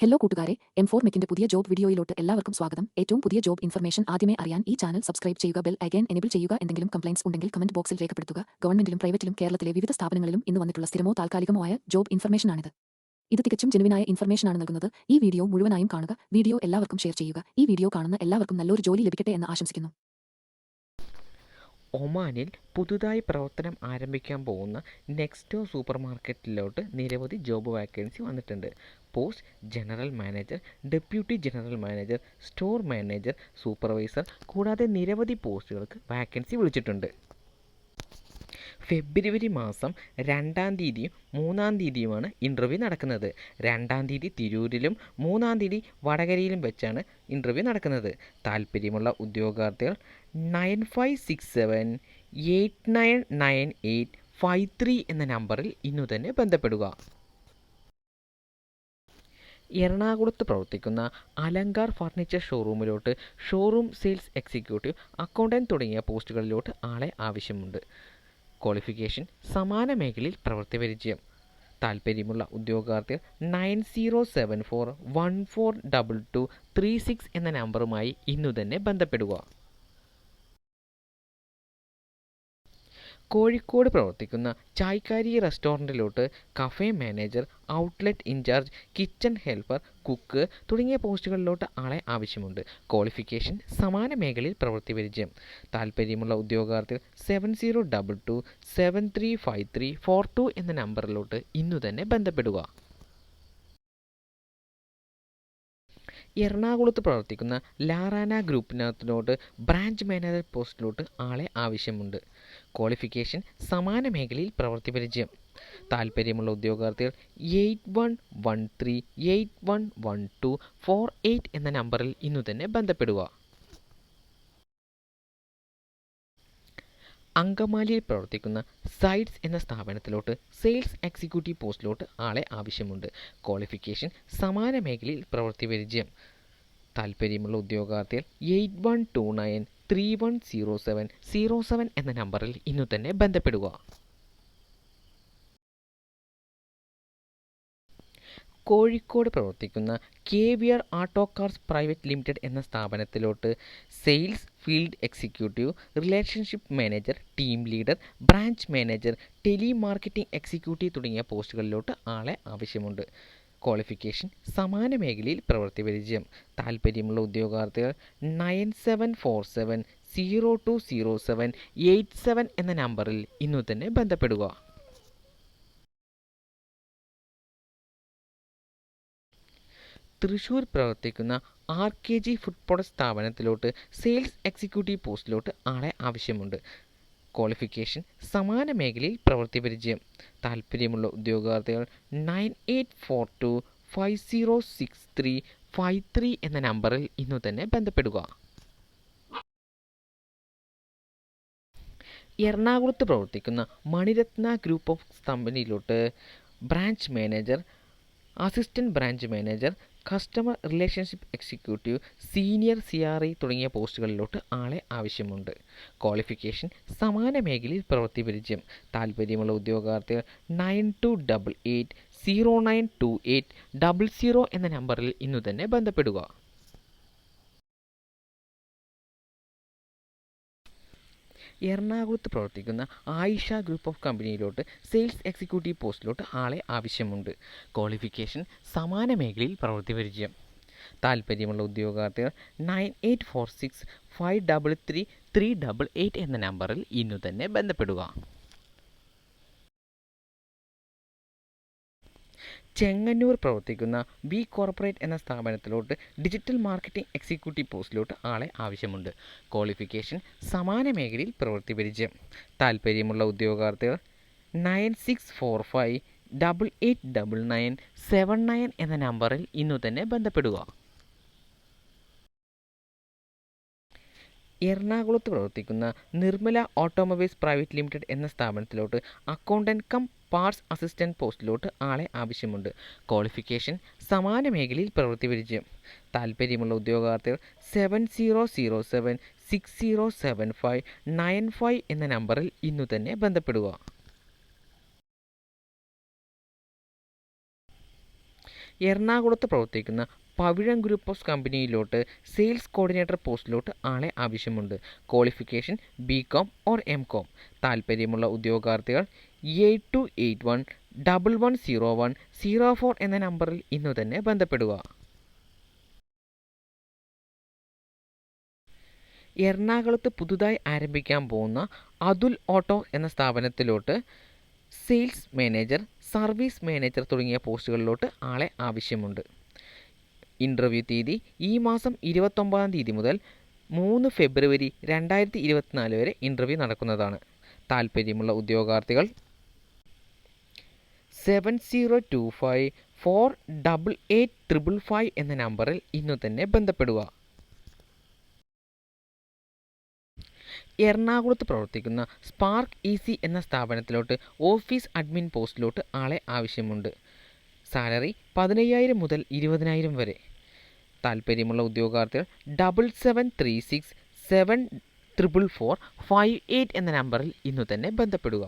Hello കൂട്ടുകാരെ M four മെക്കിന്റെ പുതിയ job വീഡിയോയിലോട്ട് എല്ലാവർക്കും സ്വാഗതം. ഏറ്റവും പുതിയ ജോബ് ഇൻഫർമേഷൻ ആദ്യമേ അറിയാൻ ഈ ചാനൽ സബ്സ്ക്രൈബ് ചെയ്യുക ബെൽ അഗൈൻ എനേബിൾ ചെയ്യുക എന്തെങ്കിലും കംപ്ലൈൻസ് ഉണ്ടെങ്കിൽ കമന്റ് ബോക്സിൽ രേഖപ്പെടുത്തുക. ഗവൺമെന്റിലും പ്രൈവറ്റിലും കേരളത്തിലെ വിവിധ സ്ഥാപനങ്ങളിലും ഇന്ന് വന്നിട്ടുള്ള സ്ഥിരമോ താൽക്കാലികമോ ആയ ജോബ് ഇൻഫർമേഷനാണിത്. ഇത് തികച്ചും ജെനുവിനായ ഇൻഫർമേഷനാണ് നൽകുന്നത്. ഈ വീഡിയോ മുഴുവനായും കാണുക വീഡിയോ എല്ലാവർക്കും ഷെയർ ചെയ്യുക. ഈ വീഡിയോ കാണുന്ന എല്ലാവർക്കും നല്ലൊരു ജോലി ലഭിക്കട്ടെ എന്ന് ആശംസിക്കുന്നു. ഒമാനിൽ പുതുതായി പ്രവർത്തനം ആരംഭിക്കാൻ പോകുന്ന നെക്സ്റ്റോ സൂപ്പർ മാർക്കറ്റിലോട്ട് നിരവധി ജോബ് വാക്കൻസി വന്നിട്ടുണ്ട്. Post general manager deputy general manager store manager supervisor കൂടാതെ നിരവധി പോസ്റ്റുകൾക്ക് വാക്കൻസി വിളിച്ചിട്ടുണ്ട്. ഫെബ്രുവരി മാസം രണ്ടാം തീയതിയും മൂന്നാം തീയതിയുമാണ് ഇന്റർവ്യൂ നടക്കുന്നത്. രണ്ടാം തീയതി തിരൂരിലും മൂന്നാം തീയതി വടകരയിലും വെച്ചാണ് ഇന്റർവ്യൂ നടക്കുന്നത്. താല്പര്യമുള്ള ഉദ്യോഗാർത്ഥികൾ nine five six seven eight nine nine eight five three എന്ന നമ്പറിൽ ഇന്നു തന്നെ ബന്ധപ്പെടുക. എറണാകുളത്ത് പ്രവർത്തിക്കുന്ന അലങ്കാർ ഫർണിച്ചർ ഷോറൂമിലോട്ട് ഷോറൂം സെയിൽസ് എക്സിക്യൂട്ടീവ് അക്കൗണ്ടന്റ് തുടങ്ങിയ പോസ്റ്റുകളിലോട്ട് ആളെ ആവശ്യമുണ്ട്. ക്വാളിഫിക്കേഷൻ സമാന മേഖലയിൽ പ്രവൃത്തി പരിചയം താല്പര്യമുള്ള ഉദ്യോഗാർത്ഥികൾ nine zero seven four one four double two three six എന്ന നമ്പറുമായി ഇന്നു തന്നെ ബന്ധപ്പെടുക. കോഴിക്കോട് പ്രവർത്തിക്കുന്ന Chaikkari റെസ്റ്റോറന്റിലോട്ട് cafe manager outlet incharge kitchen helper cook തുടങ്ങിയ പോസ്റ്റുകളിലോട്ട് ആളെ ആവശ്യമുണ്ട്. ക്വാളിഫിക്കേഷൻ സമാന മേഖലയിൽ പ്രവൃത്തി പരിചയം താല്പര്യമുള്ള ഉദ്യോഗാർത്ഥികൾ seven zero double two seven three five three four two എന്ന നമ്പറിലോട്ട് ഇന്നു തന്നെ ബന്ധപ്പെടുക. എറണാകുളത്ത് പ്രവർത്തിക്കുന്ന ലാറാന ഗ്രൂപ്പിനകത്തിലോട്ട് ബ്രാഞ്ച് മാനേജർ പോസ്റ്റിലോട്ട് ആളെ ആവശ്യമുണ്ട്. ക്വാളിഫിക്കേഷൻ സമാന മേഖലയിൽ പ്രവൃത്തി പരിചയം. താല്പര്യമുള്ള ഉദ്യോഗാർത്ഥികൾ eight one one three eight one one two four eight എന്ന നമ്പറിൽ ഇന്നു തന്നെ ബന്ധപ്പെടുക. അങ്കമാലിയിൽ പ്രവർത്തിക്കുന്ന സൈഡ്സ് എന്ന സ്ഥാപനത്തിലോട്ട് സെയിൽസ് എക്സിക്യൂട്ടീവ് പോസ്റ്റിലോട്ട് ആളെ ആവശ്യമുണ്ട്. ക്വാളിഫിക്കേഷൻ സമാന മേഖലയിൽ പ്രവൃത്തി പരിചയം. താല്പര്യമുള്ള ഉദ്യോഗാർത്ഥികൾ eight one two nine three one zero seven zero seven എന്ന നമ്പറിൽ ഇന്നു തന്നെ ബന്ധപ്പെടുക. കോഴിക്കോട് പ്രവർത്തിക്കുന്ന K V R auto cars private limited എന്ന സ്ഥാപനത്തിലോട്ട് sales field executive relationship manager team leader branch manager telemarketing executive തുടങ്ങിയ പോസ്റ്റുകളിലോട്ട് ആളെ ആവശ്യമുണ്ട്. ക്വാളിഫിക്കേഷൻ സമാന മേഖലയിൽ പ്രവൃത്തി പരിചയം. താല്പര്യമുള്ള ഉദ്യോഗാർത്ഥികൾ nine seven four seven zero two zero seven eight seven എന്ന നമ്പറിൽ ഇന്നു തന്നെ ബന്ധപ്പെടുക. തൃശൂർ പ്രവർത്തിക്കുന്ന R K G food product സ്ഥാപനത്തിലോട്ട് sales executive പോസ്റ്റിലോട്ട് ആളെ ആവശ്യമുണ്ട്. ക്വാളിഫിക്കേഷൻ സമാന മേഖലയിൽ പ്രവൃത്തി പരിചയം. താല്പര്യമുള്ള ഉദ്യോഗാർത്ഥികൾ nine eight four two five zero six three five three എന്ന നമ്പറിൽ ഇന്നു തന്നെ ബന്ധപ്പെടുക. എറണാകുളത്ത് പ്രവർത്തിക്കുന്ന Maniratna group of കമ്പനിയിലോട്ട് branch manager assistant branch manager customer relationship executive senior C R I തുടങ്ങിയ പോസ്റ്റുകളിലോട്ട് ആളെ ആവശ്യമുണ്ട്. ക്വാളിഫിക്കേഷൻ സമാന മേഖലയിൽ പ്രവൃത്തി പരിചയം താല്പര്യമുള്ള ഉദ്യോഗാർത്ഥികൾ nine two double eight zero nine two eight double zero എന്ന നമ്പറിൽ ഇന്നു തന്നെ ബന്ധപ്പെടുക. എറണാകുളത്ത് പ്രവർത്തിക്കുന്ന ആയിഷ ഗ്രൂപ്പ് ഓഫ് കമ്പനിയിലോട്ട് സെയിൽസ് എക്സിക്യൂട്ടീവ് പോസ്റ്റിലോട്ട് ആളെ ആവശ്യമുണ്ട്. ക്വാളിഫിക്കേഷൻ സമാന മേഖലയിൽ പ്രവൃത്തി പരിചയം താല്പര്യമുള്ള ഉദ്യോഗാർത്ഥികൾ nine eight four six five double three three double eight എന്ന നമ്പറിൽ ഇന്നു തന്നെ ബന്ധപ്പെടുക. ചെങ്ങന്നൂർ പ്രവർത്തിക്കുന്ന ബി കോർപ്പറേറ്റ് എന്ന സ്ഥാപനത്തിലോട്ട് ഡിജിറ്റൽ മാർക്കറ്റിംഗ് എക്സിക്യൂട്ടീവ് പോസ്റ്റിലോട്ട് ആളെ ആവശ്യമുണ്ട്. ക്വാളിഫിക്കേഷൻ സമാന മേഖലയിൽ പ്രവൃത്തി പരിചയം താല്പര്യമുള്ള ഉദ്യോഗാർത്ഥികൾ nine six four five double eight double nine seven nine എന്ന നമ്പറിൽ ഇന്നു തന്നെ ബന്ധപ്പെടുക. എറണാകുളത്ത് പ്രവർത്തിക്കുന്ന നിർമ്മല ഓട്ടോമൊബൈൽസ് പ്രൈവറ്റ് ലിമിറ്റഡ് എന്ന സ്ഥാപനത്തിലോട്ട് അക്കൗണ്ടന്റ് കം പാർട്സ് അസിസ്റ്റന്റ് പോസ്റ്റിലോട്ട് ആളെ ആവശ്യമുണ്ട്. ക്വാളിഫിക്കേഷൻ സമാന മേഖലയിൽ പ്രവൃത്തി പരിചയം താല്പര്യമുള്ള ഉദ്യോഗാർത്ഥികൾ seven zero zero seven six zero seven five nine five എന്ന നമ്പറിൽ ഇന്നു തന്നെ ബന്ധപ്പെടുക. എറണാകുളത്ത് പ്രവർത്തിക്കുന്ന പവിഴം ഗ്രൂപ്പ് ഓഫ് കമ്പനിയിലോട്ട് സെയിൽസ് കോർഡിനേറ്റർ പോസ്റ്റിലോട്ട് ആളെ ആവശ്യമുണ്ട്. Qualification B com or M com താല്പര്യമുള്ള ഉദ്യോഗാർത്ഥികൾ eight two eight one double one zero one zero four എന്ന നമ്പറിൽ ഇന്നു തന്നെ ബന്ധപ്പെടുക. എറണാകുളത്ത് പുതുതായി ആരംഭിക്കാൻ പോകുന്ന അതുൽ ഓട്ടോ എന്ന സ്ഥാപനത്തിലോട്ട് സെയിൽസ് മാനേജർ സർവീസ് മാനേജർ തുടങ്ങിയ പോസ്റ്റുകളിലോട്ട് ആളെ ആവശ്യമുണ്ട്. ഇന്റർവ്യൂ തീയതി ഈ മാസം ഇരുപത്തൊമ്പതാം തീയതി മുതൽ മൂന്ന് ഫെബ്രുവരി രണ്ടായിരത്തി ഇരുപത്തിനാല് വരെ ഇന്റർവ്യൂ നടക്കുന്നതാണ്. താല്പര്യമുള്ള ഉദ്യോഗാർത്ഥികൾ seven zero two five four double eight triple five എന്ന നമ്പറിൽ ഇന്നു തന്നെ ബന്ധപ്പെടുക. എറണാകുളത്ത് പ്രവർത്തിക്കുന്ന സ്പാർക്ക് ഇ സി എന്ന സ്ഥാപനത്തിലോട്ട് ഓഫീസ് അഡ്മിൻ പോസ്റ്റിലോട്ട് ആളെ ആവശ്യമുണ്ട്. സാലറി പതിനയ്യായിരം മുതൽ ഇരുപതിനായിരം വരെ. താല്പര്യമുള്ള ഉദ്യോഗാർത്ഥികൾ double seven three six seven triple four five eight എന്ന നമ്പറിൽ ഇന്നു തന്നെ ബന്ധപ്പെടുക.